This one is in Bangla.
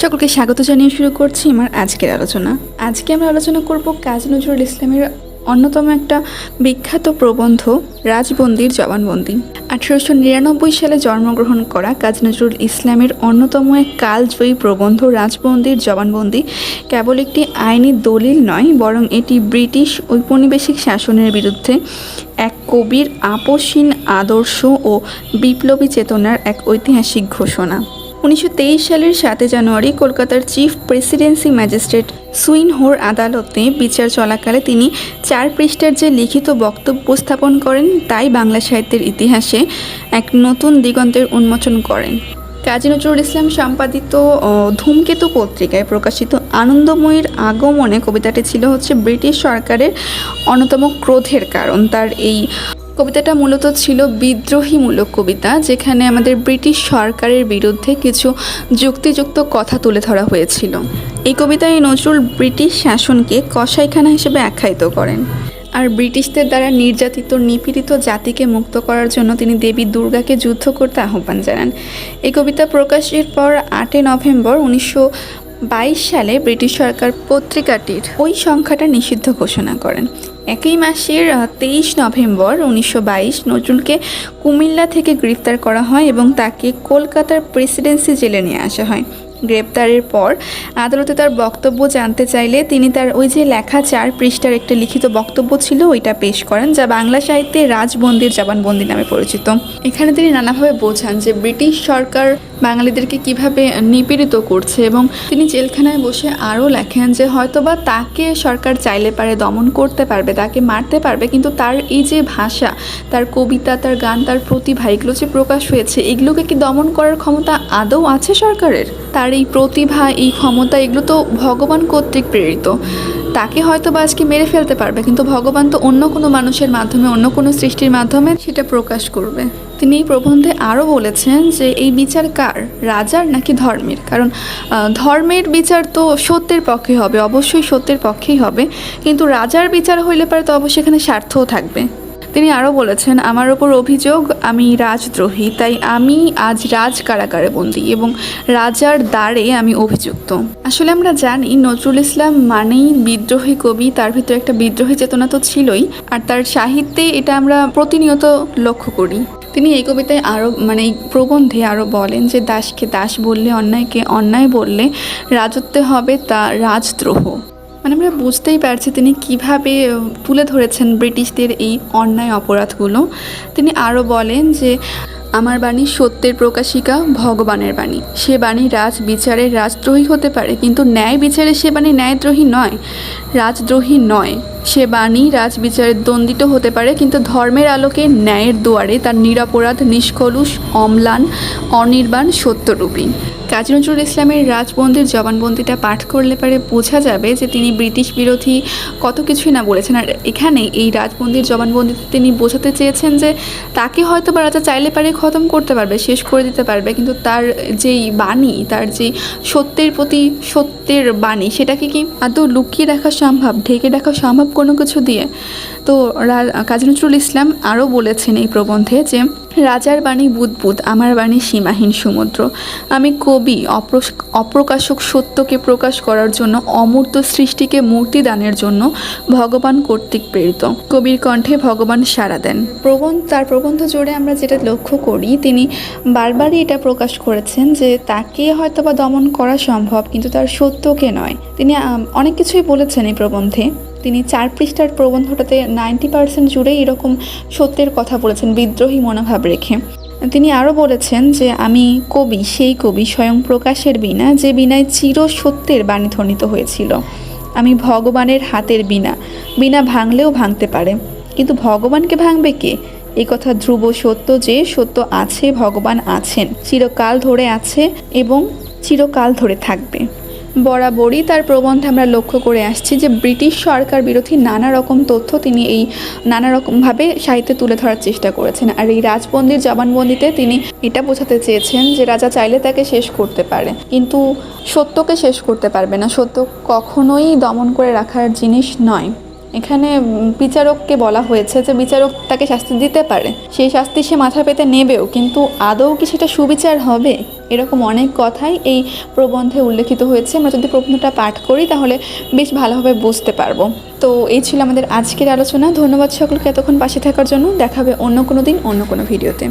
সকলকে স্বাগত জানিয়ে শুরু করছি আমার আজকের আলোচনা। আজকে আমরা আলোচনা করব কাজী নজরুল ইসলামের অন্যতম একটা বিখ্যাত প্রবন্ধ, রাজবন্দির জবানবন্দি। আঠেরোশো নিরানব্বই সালে জন্মগ্রহণ করা কাজী নজরুল ইসলামের অন্যতম এক কালজয়ী প্রবন্ধ, রাজবন্দির জবানবন্দি কেবল একটি আইনি দলিল নয়, বরং এটি ব্রিটিশ ঔপনিবেশিক শাসনের বিরুদ্ধে এক কবির আপসীন আদর্শ ও বিপ্লবী চেতনার এক ঐতিহাসিক ঘোষণা। উনিশশো তেইশ সালের সাতে জানুয়ারি কলকাতার চিফ প্রেসিডেন্সি ম্যাজিস্ট্রেট সুইন হোর আদালতে বিচার চলাকালে তিনি চার পৃষ্ঠার যে লিখিত বক্তব্য উপস্থাপন করেন, তাই বাংলা সাহিত্যের ইতিহাসে এক নতুন দিগন্তের উন্মোচন করেন। কাজী নজরুল ইসলাম সম্পাদিত ধূমকেতু পত্রিকায় প্রকাশিত আনন্দময়ীর আগমনে কবিতাটি ছিল হচ্ছে ব্রিটিশ সরকারের অন্যতম ক্রোধের কারণ। তার এই কবিতাটা মূলত ছিল বিদ্রোহীমূলক কবিতা, যেখানে আমাদের ব্রিটিশ সরকারের বিরুদ্ধে কিছু যুক্তিযুক্ত কথা তুলে ধরা হয়েছিল। এই কবিতায় নজরুল ব্রিটিশ শাসনকে কসাইখানা হিসেবে আখ্যায়িত করেন। আর ব্রিটিশদের দ্বারা নির্যাতিত, নিপীড়িত জাতিকে মুক্ত করার জন্য তিনি দেবী দুর্গাকে যুদ্ধ করতে আহ্বান জানান। এই কবিতা প্রকাশের পর আটই নভেম্বর উনিশশো বাইশ সালে ব্রিটিশ সরকার পত্রিকাটির ওই সংখ্যাটা নিষিদ্ধ ঘোষণা করেন। একই মাসের তেইশ নভেম্বর উনিশশো বাইশ নজরুলকে কুমিল্লা থেকে গ্রেফতার করা হয় এবং তাকে কলকাতার প্রেসিডেন্সি জেলে নিয়ে আসা হয়। গ্রেপ্তারের পর আদালতে তার বক্তব্য জানতে চাইলে তিনি তার ওই যে লেখা চার পৃষ্ঠার একটা লিখিত বক্তব্য ছিল, ওইটা পেশ করেন, যা বাংলা সাহিত্যে রাজবন্দির জবানবন্দি নামে পরিচিত। এখানে তিনি নানাভাবে বোঝান যে ব্রিটিশ সরকার বাঙালিদেরকে কীভাবে নিপীড়িত করছে এবং তিনি জেলখানায় বসে আরও লেখেন যে হয়তোবা তাকে সরকার চাইলে পারে দমন করতে পারবে, তাকে মারতে পারবে, কিন্তু তার এই যে ভাষা, তার কবিতা, তার গান, তার প্রতিভা, এগুলো যে প্রকাশ হয়েছে, এগুলোকে কি দমন করার ক্ষমতা আদৌ আছে সরকারের? তার এই প্রতিভা, এই ক্ষমতা, এগুলো তো ভগবান কর্তৃক প্রেরিত। তাকে হয়তো বা আজকে মেরে ফেলতে পারবে, কিন্তু ভগবান তো অন্য কোনো মানুষের মাধ্যমে, অন্য কোনো সৃষ্টির মাধ্যমে সেটা প্রকাশ করবে। তিনি এই প্রবন্ধে আরও বলেছেন যে, এই বিচার কার? রাজার নাকি ধর্মের? কারণ ধর্মের বিচার তো সত্যের পক্ষে হবে, অবশ্যই সত্যের পক্ষেই হবে, কিন্তু রাজার বিচার হইলে পারে তো অবশ্যই এখানে স্বার্থও থাকবে। তিনি আরও বলেছেন, আমার ওপর অভিযোগ, আমি রাজদ্রোহী, তাই আমি আজ রাজ কারাগারে বন্দি এবং রাজার দ্বারে আমি অভিযুক্ত। আসলে আমরা জানি, নজরুল ইসলাম মানেই বিদ্রোহী কবি, তার ভিতরে একটা বিদ্রোহী চেতনা তো ছিলই, আর তার সাহিত্যে এটা আমরা প্রতিনিয়ত লক্ষ্য করি। তিনি এই কবিতায় আরও মানে এই প্রবন্ধে আরও বলেন যে, দাসকে দাস বললে, অন্যায়কে অন্যায় বললে রাজত্বে হবে তা রাজদ্রোহ। মানে আমরা বুঝতেই পারছি তিনি কীভাবে তুলে ধরেছেন ব্রিটিশদের এই অন্যায় অপরাধগুলো। তিনি আরও বলেন যে, আমার বাণী সত্যের প্রকাশিকা, ভগবানের বাণী। সে বাণী রাজ বিচারের রাজদ্রোহী হতে পারে, কিন্তু ন্যায় বিচারে সে বাণী ন্যায়দ্রোহী নয়। রাজদ্রোহী নয়। সে বাণী রাজ বিচারের দ্বন্দ্বিত হতে পারে, কিন্তু ধর্মের আলোকে ন্যায়ের দুয়ারে তার নিরাপরাধ, নিষ্কলুষ, অম্লান, অনির্বাণ, সত্যরূপী। কাজী নজরুল ইসলামের রাজবন্দির জবানবন্দিটা পাঠ করলে পারে বোঝা যাবে যে তিনি ব্রিটিশ বিরোধী কত কিছুই না বলেছেন। আর এখানে এই রাজবন্দির জবানবন্দিতে তিনি বোঝাতে চেয়েছেন যে তাকে হয়তো বা রাজা চাইলে পারে খতম করতে পারবে, শেষ করে দিতে পারবে, কিন্তু তার যেই বাণী, তার যে সত্যের প্রতি সত্যের বাণী, সেটাকে কি আদৌ লুকিয়ে রাখা সম্ভব, ঢেকে রাখা সম্ভব কোনো কিছু দিয়ে? তো কাজী নজরুল ইসলাম আরও বলেছেন এই প্রবন্ধে যে রাজার বাণী বুদবুদ, আমার বাণী সীমাহীন সমুদ্র। আমি কবি অপ্রকাশক সত্যকে প্রকাশ করার জন্য, অমূর্ত সৃষ্টিকে মূর্তি দানের জন্য ভগবান কর্তৃক প্রেরিত। কবির কণ্ঠে ভগবান সাড়া দেন। প্রবন্ধ তার প্রবন্ধ জুড়ে আমরা যেটা লক্ষ্য করি, তিনি বারবারই এটা প্রকাশ করেছেন যে তাকে হয়তো বা দমন করা সম্ভব, কিন্তু তার সত্যকে নয়। তিনি অনেক কিছুই বলেছেন এই প্রবন্ধে। তিনি চার পৃষ্ঠার প্রবন্ধটাতে নাইনটি পার্সেন্ট জুড়েই এরকম সত্যের কথা বলেছেন, বিদ্রোহী মনোভাব রেখে। তিনি আরও বলেছেন যে, আমি কবি, সেই কবি স্বয়ং প্রকাশের বিনা, যে বিনায় চির সত্যের বাণী ধ্বনিত হয়েছিল। আমি ভগবানের হাতের বিনা বিনা ভাঙলেও ভাঙতে পারে। কিন্তু ভগবানকে ভাঙবে কে? এই কথা ধ্রুব সত্য যে, সত্য আছে, ভগবান আছেন, চিরকাল ধরে আছে এবং চিরকাল ধরে থাকবে। বরাবরই তার প্রবন্ধে আমরা লক্ষ্য করে আসছি যে ব্রিটিশ সরকার বিরোধী নানা রকম তথ্য তিনি এই নানা রকমভাবে সাহিত্যে তুলে ধরার চেষ্টা করেছেন। আর এই রাজবন্দির জবানবন্দিতে তিনি এটা বোঝাতে চেয়েছেন যে রাজা চাইলে তাকে শেষ করতে পারে, কিন্তু সত্যকে শেষ করতে পারবে না। সত্য কখনোই দমন করে রাখার জিনিস নয়। এখানে বিচারককে বলা হয়েছে যে বিচারক তাকে শাস্তি দিতে পারে। সেই শাস্তি সে মাথা পেতে নেবেও, কিন্তু আদৌ কি সেটা সুবিচার হবে? এরকম অনেক কথাই এই প্রবন্ধে উল্লেখিত হয়েছে। আমরা যদি প্রবন্ধটা পাঠ করি, তাহলে বেশ ভালোভাবে বুঝতে পারব। তো এই ছিল আমাদের আজকের আলোচনা। ধন্যবাদ সকলকে এতক্ষণ পাশে থাকার জন্য। দেখাবে অন্য কোনো দিন, অন্য কোনো ভিডিওতে।